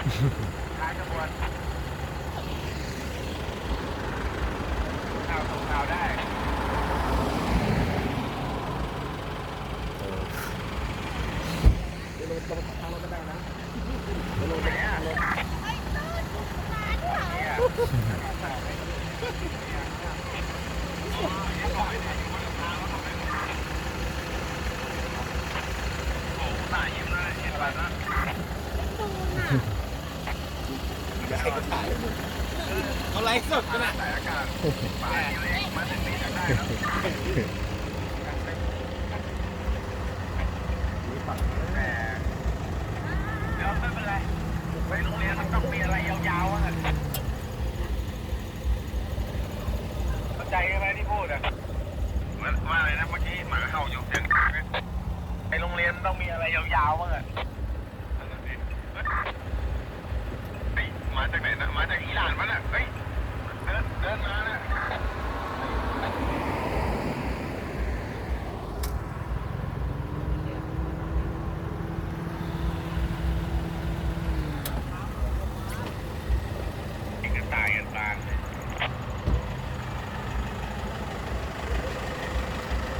ท้ายขบวนข่าวส่งข่าวได้เดี๋ยวลงตรงทางรถก็ได้นะเดี๋ยวลงตรงทางรถตายยิ้มเลยยิ้มอะไรน ใครก็ถ่ายหมด เขาไลฟ์สดกันนะสายอากาศป่าเล็กมาถึงนี่ได้ครับแต่เดี๋ยวไม่เป็นไรไปโรงเรียนมันต้องมีอะไรยาวๆอะเข้าใจใช่ไหมที่พูดอะเมือนว่าอะไรนะเมื่อกี้หมาเห่าอยู่เสียงไปโรงเรียนต้องมีอะไรยาวๆบ้างอะเฮ้ยมา จากไหนนะมาจากอิหร่านวะน่ะเฮ้ยเดินเดินมาน่ะกันตายกันตาย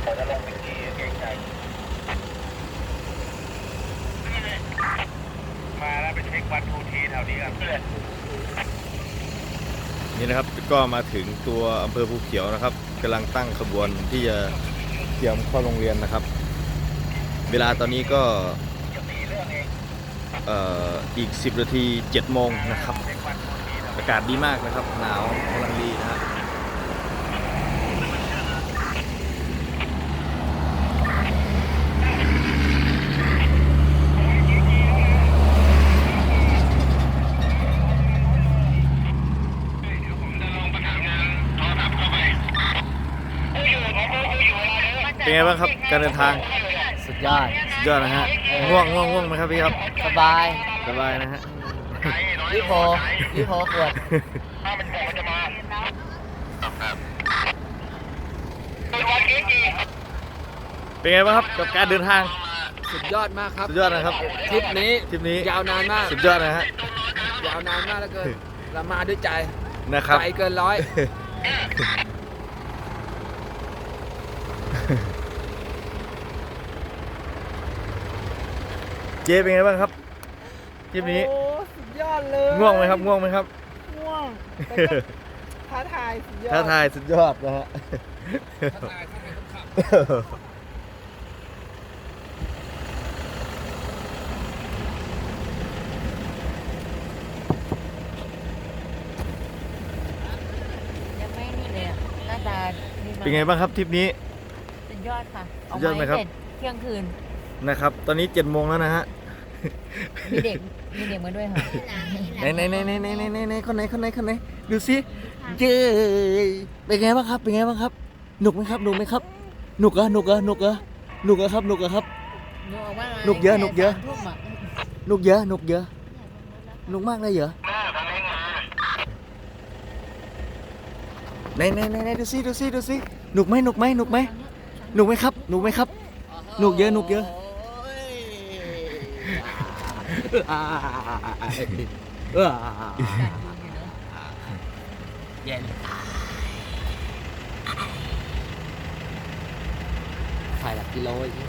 แต่จะลงไปที่เกรงใจมาแล้วไปเช็ควันทูทีแถวนี้กันเพื่อน นี่นะครับก็มาถึงตัวอำเภอภูเขียวนะครับกำลังตั้งขบวนที่จะเตรียมเข้าโรงเรียนนะครับ เวลาตอนนี้ก็อีก 10 นาที7โมงนะครับ อากาศดีมากนะครับ หนาวกำลังดีนะฮะเดี๋ยวผมจะลองประสานงานโทรศัพท์เข้าไปผู้อยู่ของผู้อยู่อะไร เนี่ยเป็นไงบ้างครับการเดินทางสุดยอด สุดยอดนะฮะง่วงง่วงง่วงไหมครับพี่ครับสบายสบายนะฮะพี่โพพี่โพขวดถ้ามันบอกมันจะมาครับครับเป็นวันเก๊กีเป็นไงบ้างครับกับการเดินทางสุดยอดมากครับสุดยอดนะครับทริปนี้ทริปนี้ยาวนานมากสุดยอดนะฮะยาวนานมากแล้วเกินเรามาด้วยใจนะครับใจเกินร้อย เจ๊เป็นไงบ้างครับทริปนี้โอ้สุดยอดเลยง่วงไหมครับง่วงไหมครับง่วงแต่ก็ท้าทายสุดยอดท้าทายสุดยอดนะฮะยังไม่นี่เลยอะหน้าตาดีมากเป็นไงบ้างครับทริปนี้ สุดยอดค่ะสุดยอดไหมครับเาาให้เสจเที่ยงคืน นะครับ ตอนนี้เจ็ดโมงแล้วนะฮะ มีเด็กมีเด็กมาด้วยค่ะไหนไหนไหนไหนไหนไหนไหนไหนคนไหนคนไหนคนไหนดูสิเย้เป็นไงบ้างครับ เป็นไงบ้างครับ หนุกไหมครับหนุกไหมครับ หนุกเหรอหนุกเหรอหนุกเหรอหนุกเหรอครับหนุกเหรอครับ หนูออกมาหนุกเยอะหนุกเยอะ สามทุ่มอะหนุกเยอะหนุกเยอะหนุกมากเลยเหรอหน้าทางนี้มาไหนไหนไหนไหนดูสิดูสิดูสิหนุกไหมหนุกไหมหนุกไหมหนุกไหมครับหนุกไหมครับ หนุกเยอะหนุกเยอะเ Vậy phải là kilo chứ.